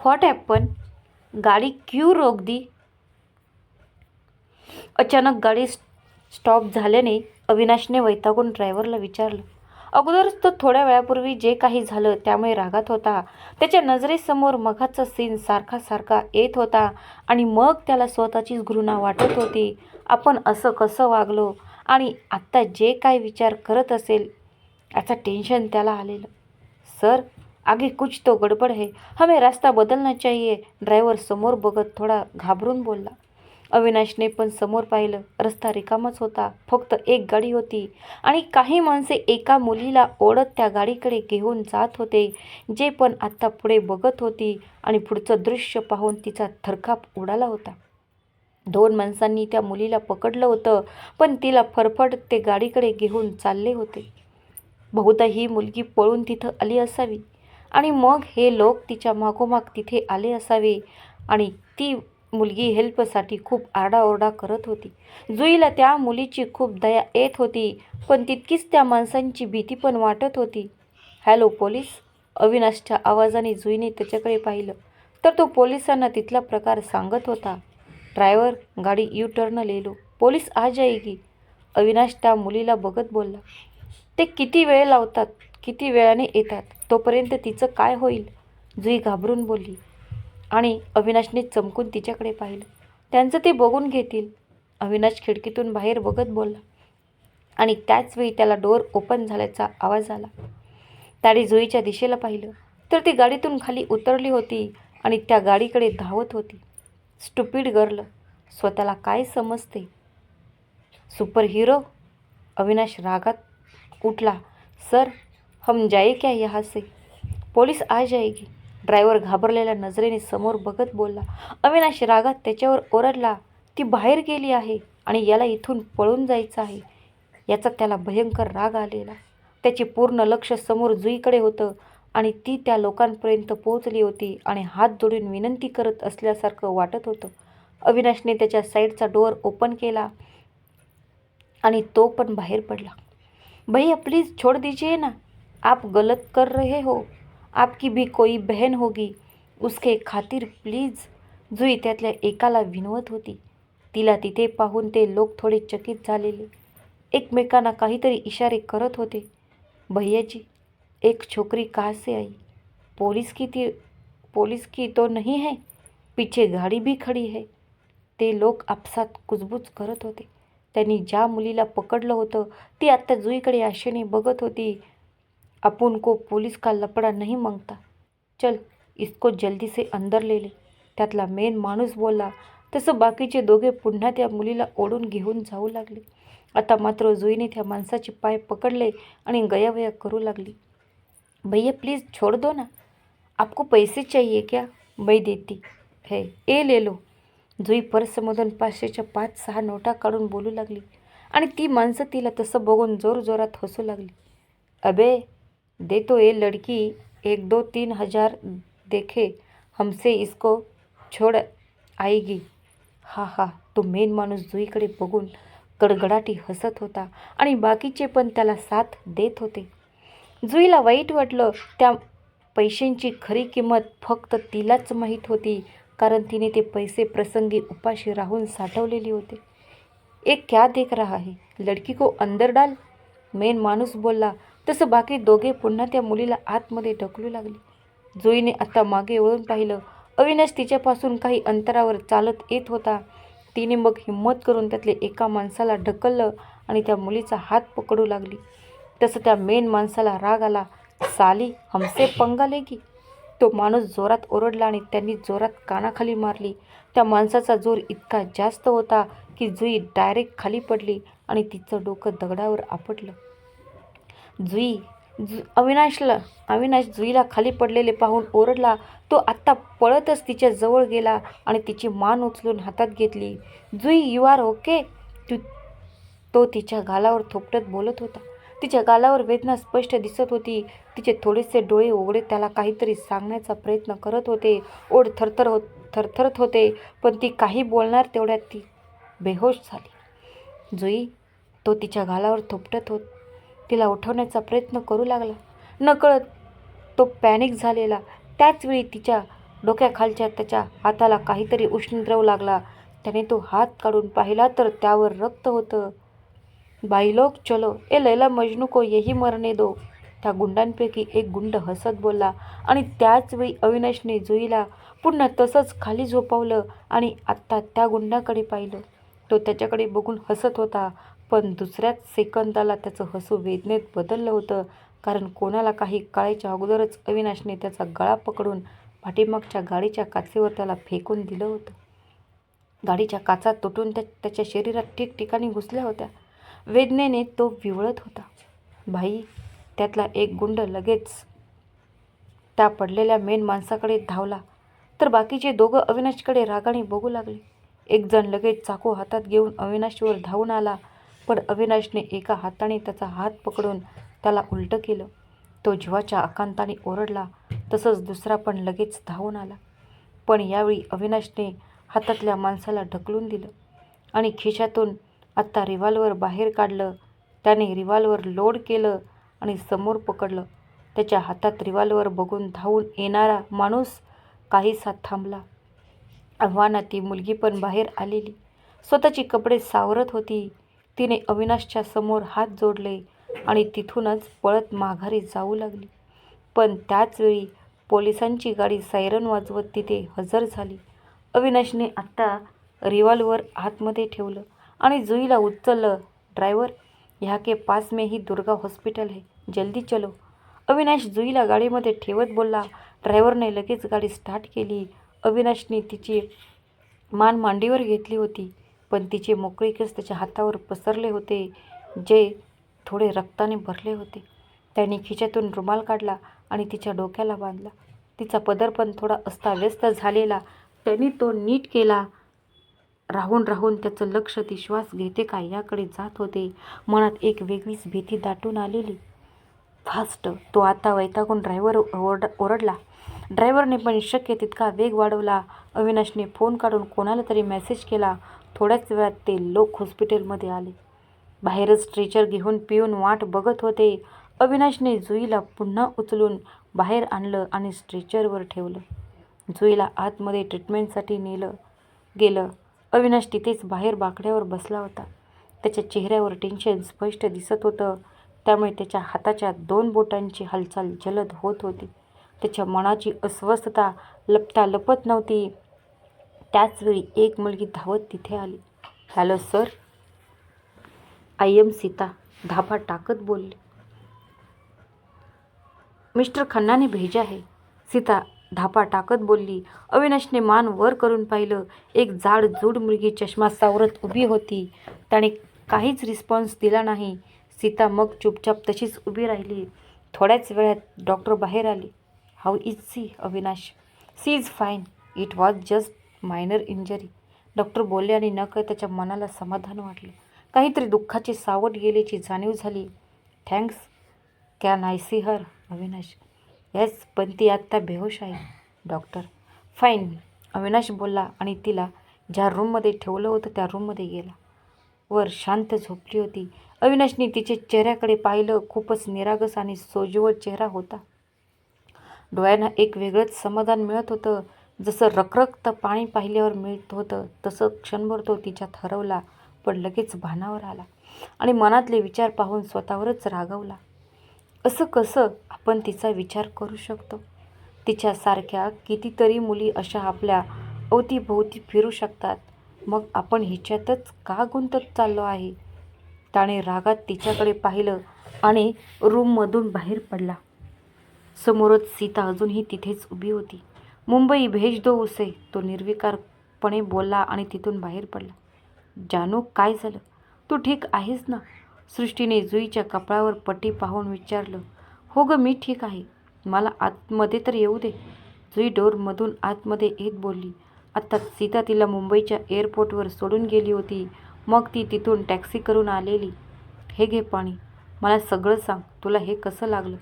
What happen गाडी Q रोक दी अचानक गाडी स्टॉप झाल्याने अविनाशने वैतागून ड्रायव्हरला विचारलं. अगोदरच तो थोड्या वेळापूर्वी जे काही झालं त्यामुळे रागात होता. त्याच्या नजरेसमोर मघाचा सीन सारखा सारखा येत होता आणि मग त्याला स्वतःचीच घृणा वाटत होती. आपण असं कसं वागलो? आणि आत्ता जे काय विचार करत असेल याचं टेन्शन त्याला आलेलं. सर आगे कुछ तो गडबड है। हमें रास्ता बदलना चाहिए। ड्रायव्हर समोर बघत थोडा घाबरून बोलला। अविनाशने पण समोर पाहिलं रस्ता रिकामाच होता फक्त एक गाडी होती आणि काही माणसे एका मुलीला ओढत त्या गाडीकडे घेऊन जात होते जे पण आत्ता पुढे बघत होती आणि पुढचं दृश्य पाहून तिचा थरकाप उडाला होता. दोन माणसांनी त्या मुलीला पकडलं होतं पण तिला फरफट ते गाडीकडे घेऊन चालले होते. बहुधा ही मुलगी पळून तिथं आली असावी. आणि मग हे लोक तिच्या मागोमाग तिथे आले असावे. आणि ती मुलगी हेल्पसाठी खूप आरडाओरडा करत होती. जुईला त्या मुलीची खूप दया येत होती पण तितकीच त्या माणसांची भीती पण वाटत होती. Hello police? अविनाशच्या आवाजाने जुईने त्याच्याकडे पाहिलं. तर तो पोलिसांना तिथला प्रकार सांगत होता. ड्रायव्हर गाडी यू टर्न लिहिलो पोलीस आ जाएगी अविनाश त्या मुलीला बघत बोलला. ते किती वेळ लावतात? किती वेळाने येतात? तोपर्यंत तिचं काय होईल? जुई घाबरून बोलली. आणि अविनाशने चमकून तिच्याकडे पाहिलं. त्यांचं ते बघून घेतील. अविनाश खिडकीतून बाहेर बघत बोलला. आणि त्याचवेळी त्याला डोअर ओपन झाल्याचा आवाज आला. त्याने जुईच्या दिशेला पाहिलं. तर ती गाडीतून खाली उतरली होती आणि त्या गाडीकडे धावत होती. Stupid girl. स्वतःला काय समजते? सुपर हिरो अविनाश रागात उठला. सर हम जाए क्या यहाँ से? पोलीस आ जाएगी। ड्रायव्हर घाबरलेल्या नजरेने समोर बघत बोलला अविनाश रागात त्याच्यावर ओरडला. ती बाहेर गेली आहे आणि याला इथून पळून जायचं आहे. याचा त्याला भयंकर राग आलेला. त्याचे पूर्ण लक्ष समोर जुईकडे होतं आणि ती त्या लोकांपर्यंत पोहोचली होती आणि हात जोडून विनंती करत असल्यासारखं वाटत होतं. अविनाशने त्याच्या साईडचा डोअर ओपन केला आणि तो पण बाहेर पडला. भैया प्लीज़ छोड़ दीजिए ना. आप गलत कर रहे हो. आपकी भी कोई बहन होगी. उसके खातिर प्लीज जुई त्यातल्या एकाला विनवत होती तिला तिथे पाहून ते लोक थोडे चकित झालेले. एकमेकांना काहीतरी इशारे करत होते. भैयाजी एक छोकरी कहाँ से आई? पोलीस की ती पोलीस की तो नहीं है. पीछे गाडी भी खडी है. ते लोक आपसात कुजबूज करत होते. त्यांनी ज्या मुलीला पकडलं होतं ती आत्ता जुईकडे आशेने बघत होती. अब को पुलिस का लपड़ा नहीं मांगता। चल इसको जल्दी से अंदर ले ले। त्यातला मेन माणूस बोलला तसं बाकीचे दोघे पुन्हा त्या मुलीला ओढून घेऊन जाऊ लागले. आता मात्र जुईने त्या माणसाचे पाय पकडले आणि गयावया करू लागली. भैया प्लीज़ छोड़ दो ना. आपको पैसे चाहिए क्या? मै देती. है ए ले लो. जुई पर्समधून पाचशेच्या पाच सहा नोटा काढून बोलू लागली आणि ती माणसं तिला तसं बघून जोरजोरात हसू लागली. अबे दे तो ये लड़की एक दो तीन हजार देखे हमसे इसको छोड़ आएगी। हा हा तो मेन माणूस जुईकडे बघून गडगडाटी हसत होता आणि बाकीचे पण त्याला साथ देत होते. जुईला वाईट वाटलं त्या पैशांची खरी किंमत फक्त तिलाच माहीत होती कारण तिने ते पैसे प्रसंगी उपाशी राहून साठवलेले होते. एक क्या देख रहा है लडकी को अंदर डाल. मेन माणूस बोलला तसं बाकी दोघे पुन्हा त्या मुलीला आतमध्ये ढकलू लागले. जुईने आता मागे वळून पाहिलं अविनाश तिच्यापासून काही अंतरावर चालत येत होता. तिने मग हिंमत करून त्यातले एका माणसाला ढकललं आणि त्या मुलीचा हात पकडू लागली. तसं त्या मेन माणसाला राग आला साली हमसे पंगाले की तो माणूस जोरात ओरडला आणि त्यांनी जोरात कानाखाली मारली. त्या माणसाचा जोर इतका जास्त होता की जुई डायरेक्ट खाली पडली आणि तिचं डोकं दगडावर आपटलं. जुई. जु अविनाशला अविनाश जुईला खाली पडलेले पाहून ओरडला तो आत्ता पळतच तिच्या जवळ गेला आणि तिची मान उचलून हातात घेतली. Jui you are okay? तू तो तिच्या गालावर थोपटत बोलत होता. तिच्या गालावर वेदना स्पष्ट दिसत होती. तिचे थोडेसे डोळे उघडे त्याला काहीतरी सांगण्याचा प्रयत्न करत होते. ओढ थरथर होत थरथरत होते पण ती काही बोलणार तेवढ्यात ती बेहोश झाली. जुई तो तिच्या गालावर थोपटत होत तिला उठवण्याचा प्रयत्न करू लागला. नकळत तो पॅनिक झालेला. त्याचवेळी तिच्या डोक्याखालच्या त्याच्या हाताला काहीतरी उष्ण द्रव लागला. त्याने तो हात काढून पाहिला तर त्यावर रक्त होतं. बाईलोक चलो. ए लैला मजनू को यही दो. त्या गुंडांपैकी एक गुंड हसत बोलला आणि त्याचवेळी अविनाशने जुईला पुन्हा तसंच खाली झोपवलं आणि आत्ता त्या गुंडाकडे पाहिलं. तो त्याच्याकडे बघून हसत होता. पण दुसऱ्याच सेकंदाला त्याचं हसू वेदनेत बदललं होतं. कारण कोणाला काही कळायच्या अगोदरच अविनाशने त्याचा गळा पकडून पाठीमागच्या गाडीच्या काचेवर त्याला फेकून दिलं होतं. गाडीच्या काचा तुटून त्या त्याच्या शरीरात ठिकठिकाणी घुसल्या होत्या. वेदनेने तो विवळत होता. भाई त्यातला एक गुंड लगेच त्या पडलेल्या मेन माणसाकडे धावला. तर बाकीचे दोघं अविनाशकडे रागाने बघू लागले. एक जण लगेच चाकू हातात घेऊन अविनाशवर धावून आला. पण अविनाशने एका हाताने त्याचा हात पकडून त्याला उलटं केलं. तो जीवाच्या आकांताने ओरडला. तसंच दुसरा पण लगेच धावून आला. पण यावेळी अविनाशने हातातल्या माणसाला ढकलून दिलं आणि खिशातून आत्ता रिव्हॉल्वर बाहेर काढलं. त्याने रिव्हॉल्वर लोड केलं आणि समोर पकडलं. त्याच्या हातात रिव्हॉल्वर बघून धावून येणारा माणूस काहीसा थांबला. आव्हाना ती मुलगी पण बाहेर आलेली. स्वतःची कपडे सावरत होती. तिने अविनाशच्या समोर हात जोडले आणि तिथूनच पळत माघारी जाऊ लागली. पण त्याचवेळी पोलिसांची गाडी सायरन वाजवत तिथे हजर झाली. अविनाशने आत्ता रिव्हॉल्वर आतमध्ये ठेवलं आणि जुईला उचललं ड्रायव्हर ह्या के पास में ही दुर्गा हॉस्पिटल है जल्दी चलो. अविनाश जुईला गाडीमध्ये ठेवत बोलला. ड्रायव्हरने लगेच गाडी स्टार्ट केली. अविनाशने तिची मान मांडीवर घेतली होती. पण तिचे मोकळे केस त्याच्या हातावर पसरले होते जे थोडे रक्ताने भरले होते. त्याने खिच्यातून रुमाल काढला आणि तिच्या डोक्याला बांधला. तिचा पदर पण थोडा अस्ताव्यस्त झालेला. त्यांनी तो नीट केला. राहून राहून त्याचं लक्ष ती श्वास घेते का याकडे जात होते. मनात एक वेगळीच भीती दाटून आलेली. फास्ट तो आता वैतागून ड्रायव्हर ओरड ओरडला. ड्रायव्हरने पण शक्य तितका वेग वाढवला. अविनाशने फोन काढून कोणाला तरी मेसेज केला. थोड्याच वेळात ते लोक हॉस्पिटलमध्ये आले. बाहेरच स्ट्रेचर घेऊन पिऊन वाट बघत होते. अविनाशने जुईला पुन्हा उचलून बाहेर आणलं आणि स्ट्रेचरवर ठेवलं. जुईला आतमध्ये ट्रीटमेंटसाठी नेलं गेलं. अविनाश तिथेच बाहेर बाकड्यावर बसला होता. त्याच्या चेहऱ्यावर टेन्शन स्पष्ट दिसत होतं. त्यामुळे त्याच्या हाताच्या दोन बोटांची हालचाल जलद होत होती. त्याच्या मनाची अस्वस्थता लपता लपत नव्हती. त्याचवेळी एक मुलगी धावत तिथे आली. Hello sir. I am Sita. धापा टाकत बोलली. मिस्टर खन्नाने भेजा आहे. सीता धापा टाकत बोलली. अविनाशने मान वर करून पाहिलं. एक जाड जुड मुलगी चष्मा सावरत उभी होती. त्याने काहीच रिस्पॉन्स दिला नाही. सीता मग चुपचाप तशीच उभी राहिली. थोड्याच वेळात डॉक्टर बाहेर आले. How is she Avinash? She is fine. It was just minor injury. Doctor बोलले आणि न त्याच्या मनाला समाधान वाटलं. काहीतरी दुःखाची सावट गेल्याची जाणीव झाली. Thanks can I see her Avinash? Yes पण ती आत्ता बेहोश आहे डॉक्टर. फाईन अविनाश बोलला आणि तिला ज्या रूममध्ये ठेवलं होतं त्या रूममध्ये गेला. वर शांत झोपली होती. अविनाशने तिचे चेहऱ्याकडे पाहिलं. खूपच निरागस आणि सोजवळ चेहरा होता. डोळ्यांना एक वेगळंच समाधान मिळत होतं. जसं रखरखतं पाणी पाहिल्यावर मिळत होतं तसं क्षणभर तो तिच्यात हरवला पण लगेच भानावर आला आणि मनातले विचार पाहून स्वतःवरच रागवला. असं कसं आपण तिचा विचार करू शकतो? तिच्यासारख्या कितीतरी मुली अशा आपल्या अवतीभोवती फिरू शकतात. मग आपण हिच्यातच का गुंतत चाललो आहे? त्याने रागात तिच्याकडे पाहिलं आणि रूममधून बाहेर पडला. समोरच सीता अजूनही तिथेच उभी होती. मुंबई भेज दो उसे. तो निर्विकारपणे बोलला आणि तिथून बाहेर पडला. जानू काय झालं? तू ठीक आहेस ना? सृष्टीने जुईच्या कपाळावर पट्टी पाहून विचारलं. हो गं मी ठीक आहे. मला आतमध्ये तर येऊ दे. जुई डोरमधून आतमध्ये येत बोलली. आत्ता सीता तिला मुंबईच्या एअरपोर्टवर सोडून गेली होती. मग ती तिथून टॅक्सी करून आलेली. हे घे पाणी. मला सगळं सांग. तुला हे कसं लागलं?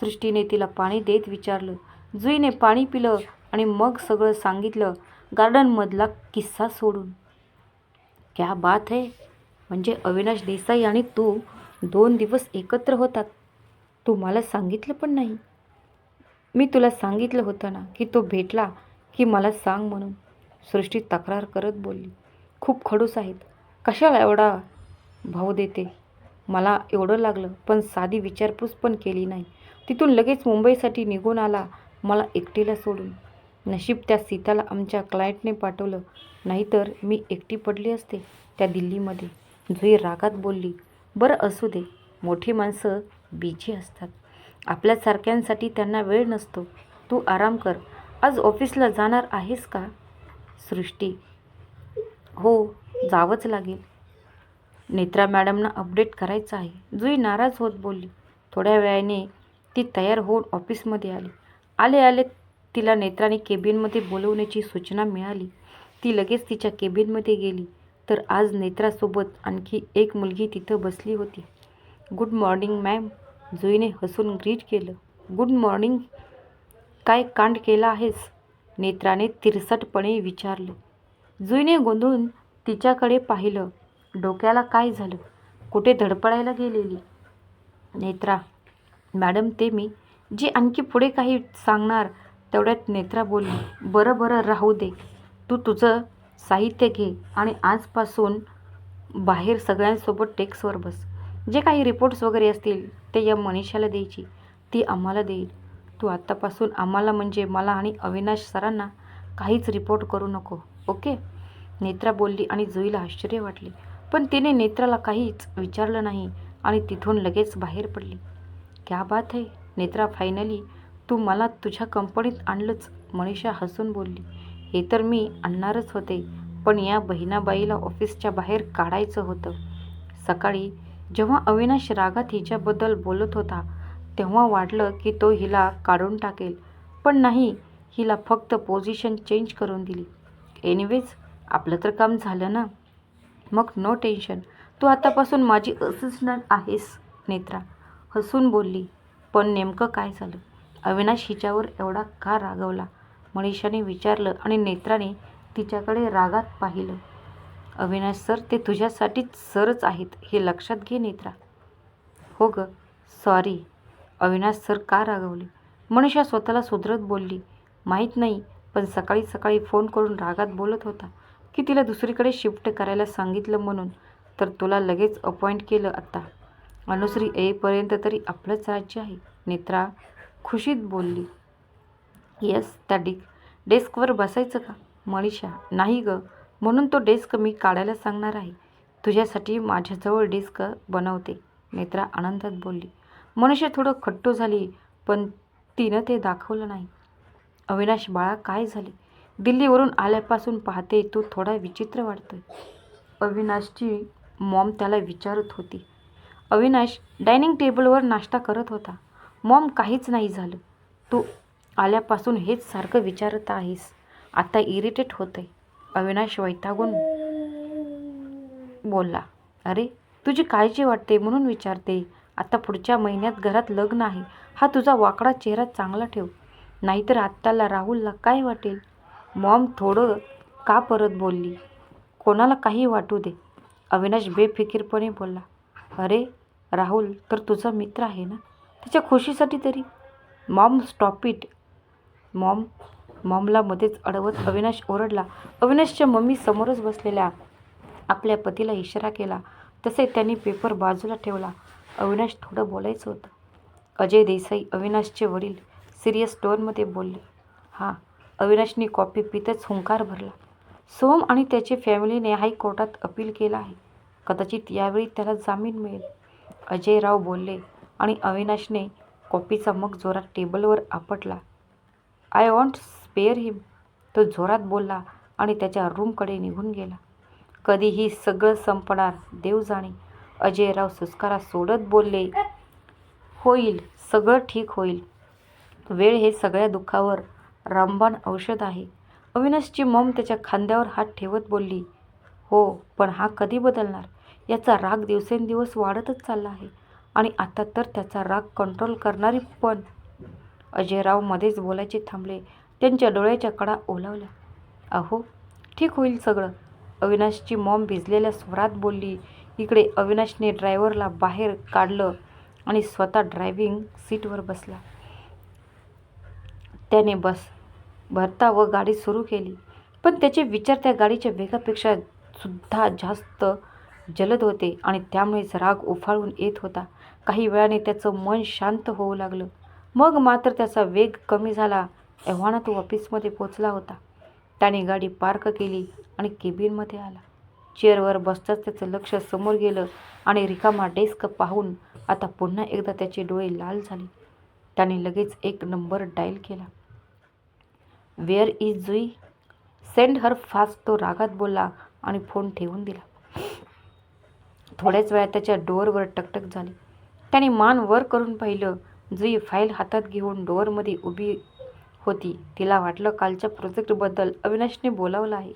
सृष्टीने तिला पाणी देत विचारलं. जुईने पाणी पिलं. आणि मग सगळं सांगितलं गार्डनमधला किस्सा सोडून. क्या बात है म्हणजे अविनाश देसाई आणि तू दोन दिवस एकत्र होतात. तू मला सांगितलं पण नाही. मी तुला सांगितलं होतं ना की तो भेटला की मला सांग म्हणून. सृष्टी तक्रार करत बोलली. खूप खडूस आहेत. कशाला एवढा भाव देते? मला एवढं लागलं पण साधी विचारपूस पण केली नाही. तिथून लगेच मुंबईसाठी निघून आला मला एकटीला सोडून. नशीब त्या सीताला आमच्या क्लायंटने पाठवलं. नाहीतर मी एकटी पडली असते त्या दिल्लीमध्ये. जुई रागात बोलली बरं असू दे मोठी माणसं बिझी असतात. आपल्यासारख्यांसाठी त्यांना वेळ नसतो. तू आराम कर. आज ऑफिसला जाणार आहेस का? सृष्टी हो जावंच लागेल. नेत्रा मॅडमना अपडेट करायचं आहे. जुई नाराज होत बोलली. थोड्या वेळाने ती तयार होऊन ऑफिसमध्ये आली. आले आले तिला नेत्राने केबिनमध्ये बोलवण्याची सूचना मिळाली. ती लगेच तिच्या केबिनमध्ये गेली. तर आज नेत्रासोबत आणखी एक मुलगी तिथं बसली होती. गुड मॉर्निंग मॅम जुईने हसून ग्रीट केलं. गुड मॉर्निंग काय कांड केला आहेस? नेत्राने तिरसटपणे विचारलं. जुईने गोंधळून तिच्याकडे पाहिलं. डोक्याला काय झालं? कुठे धडपडायला गेलेली? नेत्रा मॅडम ते मी जे आणखी पुढे काही सांगणार तेवढ्यात नेत्रा बोलली बरं बरं राहू दे. तू तुझं साहित्य घे आणि आजपासून बाहेर सगळ्यांसोबत टेक्सवर बस. जे काही रिपोर्ट्स वगैरे असतील ते या मनीषाला द्यायची. ती आम्हाला देईल. तू आत्तापासून आम्हाला म्हणजे मला आणि अविनाश सरांना काहीच रिपोर्ट करू नको ओके? नेत्रा बोलली आणि जुईला आश्चर्य वाटले. पण तिने नेत्राला काहीच विचारलं नाही आणि तिथून लगेच बाहेर पडली. क्या बात है? नेत्रा फायनली तू मला तुझ्या कंपनीत आणलंच मनीषा हसून बोलली. हे तर मी आणणारच होते पण या बहिणाबाईला ऑफिसच्या बाहेर काढायचं होतं. सकाळी जेव्हा अविनाश रागात हिच्याबद्दल बोलत होता तेव्हा वाटलं की तो हिला काढून टाकेल पण नाही हिला फक्त पोझिशन चेंज करून दिली. एनिवेज आपलं तर काम झालं ना? मग नो टेन्शन तू आतापासून माझी असिस्टंट आहेस नेत्रा. हसून बोलली पण नेमकं काय झालं? अविनाश हिच्यावर एवढा का रागवला? मनीषाने विचारलं आणि नेत्राने तिच्याकडे रागात पाहिलं. अविनाश सर ते तुझ्यासाठीच सरच आहेत हे लक्षात घे नेत्रा. हो ग सॉरी अविनाश सर का रागवले? मनीषा स्वतःला सुधरत बोलली. माहीत नाही पण सकाळी सकाळी फोन करून रागात बोलत होता की तिला दुसरीकडे शिफ्ट करायला सांगितलं म्हणून तर तुला लगेच अपॉइंट केलं आत्ता अनुश्री येईपर्यंत तरी आपलंच राज्य आहे. नेत्रा खुशीत बोलली. येस त्या डिक डेस्कवर बसायचं का? मनीषा नाही ग. म्हणून तो डेस्क मी काढायला सांगणार आहे. तुझ्यासाठी माझ्याजवळ डेस्क बनवते. नेत्रा आनंदात बोलली. मनुष्य थोडं खट्टू झाली पण तिनं ते दाखवलं नाही. अविनाश बाळा काय झाले? दिल्लीवरून आल्यापासून पाहते तू थोडा विचित्र वाटतोय. अविनाशची मॉम त्याला विचारत होती. अविनाश डायनिंग टेबलवर नाश्ता करत होता. मॉम काहीच नाही झालं. तू आल्यापासून हेच सारखं विचारत आहेस आता इरिटेट होतंय. अविनाश वैतागून बोलला अरे तुझी काळजी वाटते म्हणून विचारते. आता पुढच्या महिन्यात घरात लग्न आहे. हा तुझा वाकडा चेहरा चांगला ठेव. नाहीतर आत्ताला राहुलला काय वाटेल? मॉम थोडं का परत बोलली कोणाला काही वाटू दे. अविनाश बेफिकीरपणे बोलला अरे राहुल तर तुझा मित्र आहे ना? त्याच्या खुशीसाठी तरी. मॉम स्टॉप इट मॉम मॉमला मध्येच अडवत अविनाश ओरडला. अविनाशच्या मम्मी समोरच बसलेल्या आपल्या पतीला इशारा केला. तसे त्यांनी पेपर बाजूला ठेवला. अविनाश थोडं बोलायचं होतं. अजय देसाई अविनाशचे वडील सिरियस टोनमध्ये बोलले. हां अविनाशनी कॉपी पितच हुंकार भरला. सोम आणि त्याची फॅमिलीने हायकोर्टात अपील केला आहे. कदाचित यावेळी त्याला जामीन मिळेल. अजयराव बोलले आणि अविनाशने कॉपीचा मग जोरात टेबलवर आपटला. I want spare him. तो जोरात बोलला आणि त्याच्या रूमकडे निघून गेला. कधीही सगळं संपणार देव जाणे. अजयराव सुस्कारा सोडत बोलले होईल सगळं ठीक होईल. वेळ हे सगळ्या दुःखावर रामबाण औषध आहे. अविनाशची मॉम त्याच्या खांद्यावर हात ठेवत बोलली हो पण हा कधी बदलणार? याचा राग दिवसेंदिवस वाढतच चालला आहे. आणि आता तर त्याचा राग कंट्रोल करणारी पण अजयराव मध्येच बोलायचे थांबले. त्यांच्या डोळ्याच्या कडा ओलावल्या. अहो ठीक होईल सगळं. अविनाशची मॉम भिजलेल्या स्वरात बोलली. इकडे अविनाशने ड्रायव्हरला बाहेर काढलं आणि स्वतः ड्रायव्हिंग सीटवर बसला. त्याने बस भरता व गाडी सुरू केली. पण त्याचे विचार त्या गाडीच्या वेगापेक्षा सुद्धा जास्त जलद होते आणि त्यामुळेच राग उफाळून येत होता. काही वेळाने त्याचं मन शांत होऊ लागलं. मग मात्र त्याचा वेग कमी झाला. एव्हाना तो ऑफिसमध्ये पोचला होता. त्याने गाडी पार्क केली आणि केबिनमध्ये आला. चेअरवर बसताच त्याचं लक्ष समोर गेलं आणि रिकामा डेस्क पाहून आता पुन्हा एकदा त्याचे डोळे लाल झाले. त्याने लगेच एक नंबर डायल केला. Where is Jui. Send her fast तो रागात बोलला आणि फोन ठेवून दिला. थोड्याच वेळात त्याच्या डोअरवर टकटक झाली. त्याने मान वर करून पाहिलं. जुई फाईल हातात घेऊन डोअरमध्ये उभी होती. तिला वाटलं कालच्या प्रोजेक्टबद्दल अविनाशने बोलावलं आहे.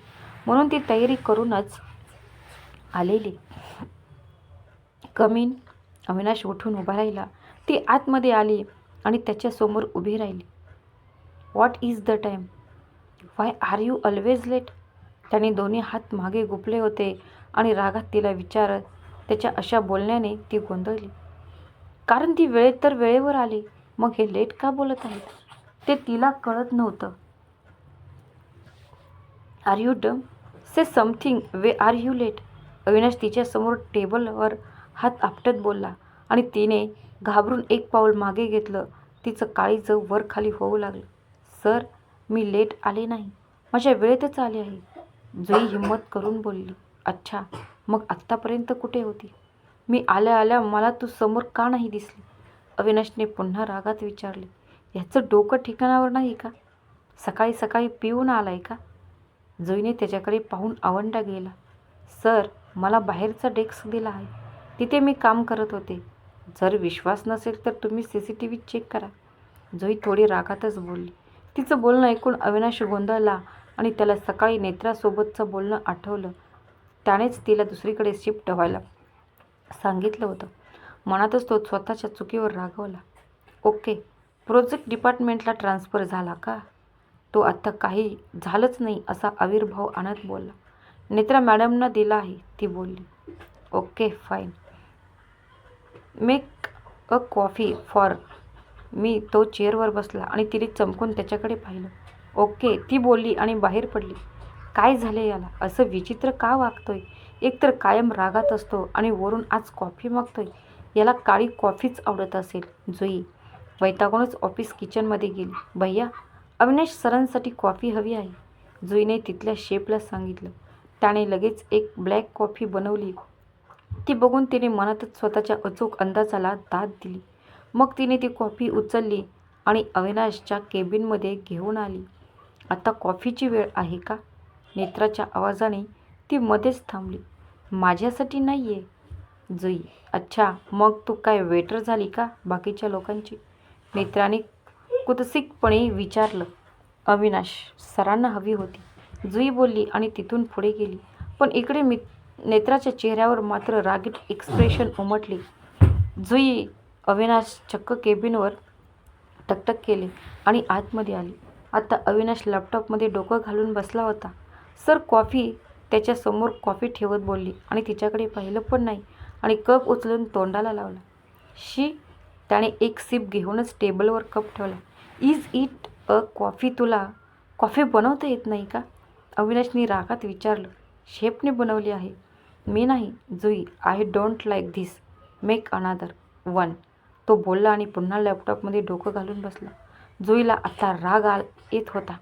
म्हणून ती तयारी करूनच आलेली. कमीन अविनाश उठून उभा राहिला. ती आतमध्ये आली आणि त्याच्यासमोर उभी राहिली. What is the time why are you always late त्याने दोन्ही हात मागे गुपले होते आणि रागात तिला विचारत त्याच्या अशा बोलण्याने ती गोंधळली. कारण ती वेळेत तर वेळेवर आली. मग हे लेट का बोलत आहेत? ते तिला कळत नव्हतं. Are you dumb say something why are you late Avinash तिच्यासमोर टेबलवर हात आपटत बोलला आणि तिने घाबरून एक पाऊल मागे घेतलं. तिचं काळी जव वर खाली होऊ लागलं. सर मी लेट आले नाही. माझ्या वेळेतच आले आहे. जुई हिंमत करून बोलली. अच्छा मग आत्तापर्यंत कुठे होती? मी आल्या आल्या मला तू समोर का नाही दिसली? अविनाशने पुन्हा रागात विचारले. ह्याचं डोकं ठिकाणावर नाही का? सकाळी सकाळी पिऊन आलाय का? जुईने त्याच्याकडे पाहून आवंडा गेला. सर मला बाहेरचा डेस्क दिला आहे. तिथे मी काम करत होते. जर विश्वास नसेल तर तुम्ही C C T V check करा. जुई थोडी रागातच बोलली. तिचं बोलणं ऐकून अविनाश गोंधळला आणि त्याला सकाळी नेत्रासोबतचं बोलणं आठवलं. त्यानेच तिला दुसरीकडे शिफ्ट व्हायला सांगितलं होतं. मनातच तो स्वतःच्या चुकीवर रागवला. ओके प्रोजेक्ट डिपार्टमेंटला ट्रान्सफर झाला का? तो आत्ता काही झालंच नाही असा आविर्भाव आणत बोलला. नेत्रा मॅडमनं दिला आहे ती बोलली. Okay fine. Make a coffee for me. तो चेअरवर बसला आणि तिने चमकून त्याच्याकडे पाहिलं. ओके ती बोलली आणि बाहेर पडली. काय झाले याला? असं विचित्र का वागतोय? एकतर कायम रागात असतो आणि वरून आज कॉफी मागतोय याला काळी कॉफीच आवडत असेल. जुई वैतागूनच ऑफिस किचनमध्ये गेली. भैया अविनाश सरांसाठी कॉफी हवी आहे. जुईने तिथल्या शेपला सांगितलं. त्याने लगेच एक ब्लॅक कॉफी बनवली. ती बघून तिने मनातच स्वतःच्या अचूक अंदाजाला दाद दिली. मग तिने ती कॉफी उचलली आणि अविनाशच्या केबिनमध्ये घेऊन आली. आता कॉफीची वेळ आहे का? नेत्राच्या आवाजाने ती मध्येच थांबली. माझ्यासाठी नाही आहे जुई अच्छा मग तू काय वेटर झाली का बाकीच्या लोकांची? नेत्राने कुतसिकपणे विचारलं. अविनाश सरांना हवी होती. जुई बोलली आणि तिथून पुढे गेली. पण इकडे मी नेत्राच्या चेहऱ्यावर मात्र रागीट एक्सप्रेशन उमटली. जुई अविनाश चक्क केबिनवर टकटक केले आणि आतमध्ये आली. आता अविनाश लॅपटॉपमध्ये डोकं घालून बसला होता. सर कॉफी त्याच्यासमोर कॉफी ठेवत बोलली. आणि तिच्याकडे पाहिलं पण नाही. आणि कप उचलून तोंडाला लावला. शी त्याने एक सिप घेऊनच टेबलवर कप ठेवला. इज इट अ कॉफी तुला? कॉफी बनवता येत नाही का? अविनाशनी रागात विचारलं. शेपने बनवली आहे. मी नाही Jui. I don't like this. Make another. One. तो बोलला आणि पुन्हा लॅपटॉपमध्ये डोकं घालून बसला. जुईला आता राग आल येत होता.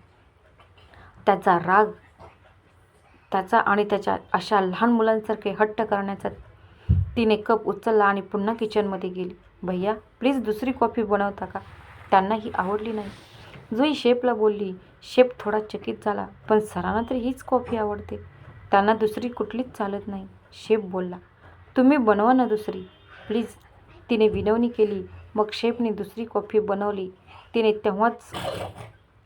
त्याचा राग त्याचा आणि त्याच्या अशा लहान मुलांसारखे हट्ट करण्याचा तिने कप उचलला आणि पुन्हा किचनमध्ये गेली. भैया प्लीज दुसरी कॉफी बनवता का? त्यांना ही आवडली नाही. जुई शेपला बोलली शेप थोडा चकित झाला पण सरांना तर हीच कॉफी आवडते. त्यांना दुसरी कुठलीच चालत नाही. शेप बोलला तुम्ही बनवा ना दुसरी. प्लीज तिने विनवणी केली मग शेपने दुसरी कॉफी बनवली. तिने तेव्हाच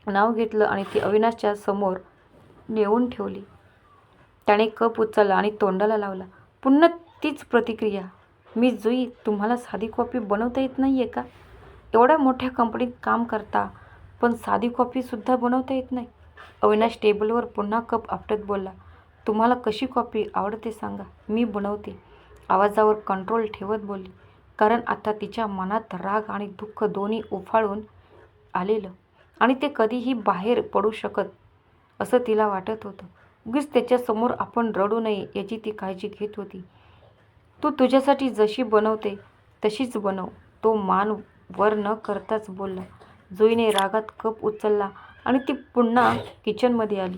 नाव घेतलं आणि ती अविनाशच्या समोर नेऊन ठेवली. त्याने कप उचलला आणि तोंडाला लावला. पुन्हा तीच प्रतिक्रिया. मी जुई तुम्हाला साधी कॉफी बनवता येत नाही आहे का? एवढ्या मोठ्या कंपनीत काम करता पण साधी कॉफीसुद्धा बनवता येत नाही. अविनाश टेबलवर पुन्हा कप आपटत बोलला. तुम्हाला कशी कॉफी आवडते सांगा मी बनवते. आवाजावर कंट्रोल ठेवत बोलली. कारण आता तिच्या मनात राग आणि दुःख दोन्ही उफाळून आलेलं आणि ते कधीही बाहेर पडू शकत असं तिला वाटत होतं. उगीच त्याच्यासमोर आपण रडू नये याची ती काळजी घेत होती. तू तुझ्यासाठी जशी बनवते तशीच बनव. तो मान वर न करताच बोलला. जुईने रागात कप उचलला आणि ती पुन्हा किचनमध्ये आली.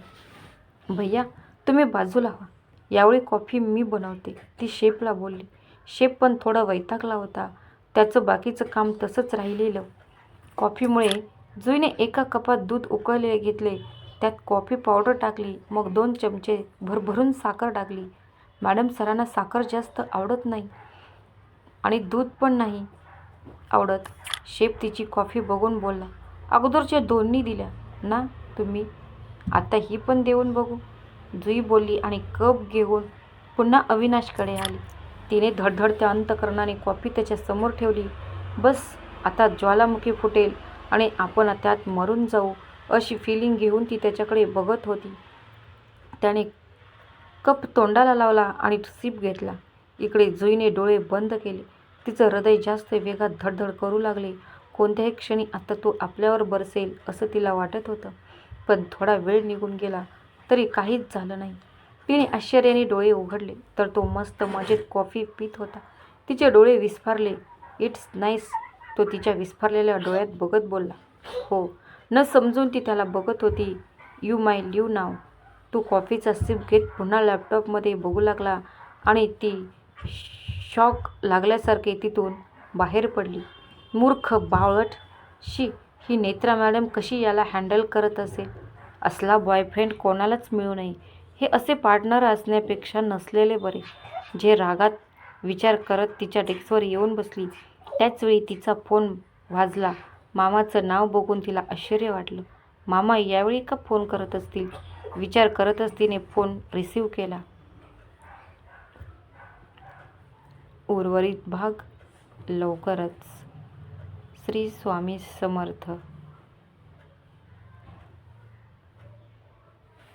भैया तुम्ही बाजूला व्हा. यावेळी कॉफी मी बनवते ती शेपला बोलली. शेप पण थोडा वैतागला होता. त्याचं बाकीचं काम तसंच राहिलेलं. कॉफीमुळे जुईने एका कपात दूध उकळलेले घेतले. त्यात कॉफी पावडर टाकली मग दोन चमचे भरभरून साखर टाकली. मॅडम सरांना साखर जास्त आवडत नाही आणि दूध पण नाही आवडत. शेफ तिची कॉफी बघून बोलला अगोदरच्या दोन्ही दिल्या. ना तुम्ही? आता ही पण देऊन बघू. जुई बोलली आणि कप घेऊन पुन्हा अविनाशकडे आली. तिने धडधडत्या अंतकरणाने कॉफी त्याच्यासमोर ठेवली. बस आता ज्वालामुखी फुटेल आणि आपण त्यात मरून जाऊ. अशी फिलिंग घेऊन ती त्याच्याकडे बघत होती. त्याने कप तोंडाला लावला आणि सिप घेतला. इकडे जुईने डोळे बंद केले. तिचं हृदय जास्त वेगात धडधड करू लागले. कोणत्याही क्षणी आता तो आपल्यावर बरसेल असं तिला वाटत होतं. पण थोडा वेळ निघून गेला तरी काहीच झालं नाही. तिने आश्चर्याने डोळे उघडले. तर तो मस्त मजेत कॉफी पित होता. तिचे डोळे विस्फारले. इट्स नाईस तो तिच्या विस्फारलेल्या डोळ्यात बघत बोलला. हो न समजून ती त्याला बघत होती. You may leave now. तो कॉफीचा सिप घेत पुन्हा लॅपटॉपमध्ये बघू लागला आणि ती शॉक लागल्यासारखे तिथून बाहेर पडली. मूर्ख बावळट. शी ही नेत्रा मॅडम कशी याला हँडल करत असेल? असला बॉयफ्रेंड कोणालाच मिळू नये. हे असे पार्टनर असण्यापेक्षा नसलेले बरे. जे रागात विचार करत तिच्या डेस्कवर येऊन बसली त्याचवेळी तिचा फोन वाजला. मामाचं नाव बघून तिला आश्चर्य वाटलं. मामा यावेळी का फोन करत असतील? विचार करतच तिने फोन रिसीव केला. उर्वरित भाग लवकरच. श्री स्वामी समर्थ.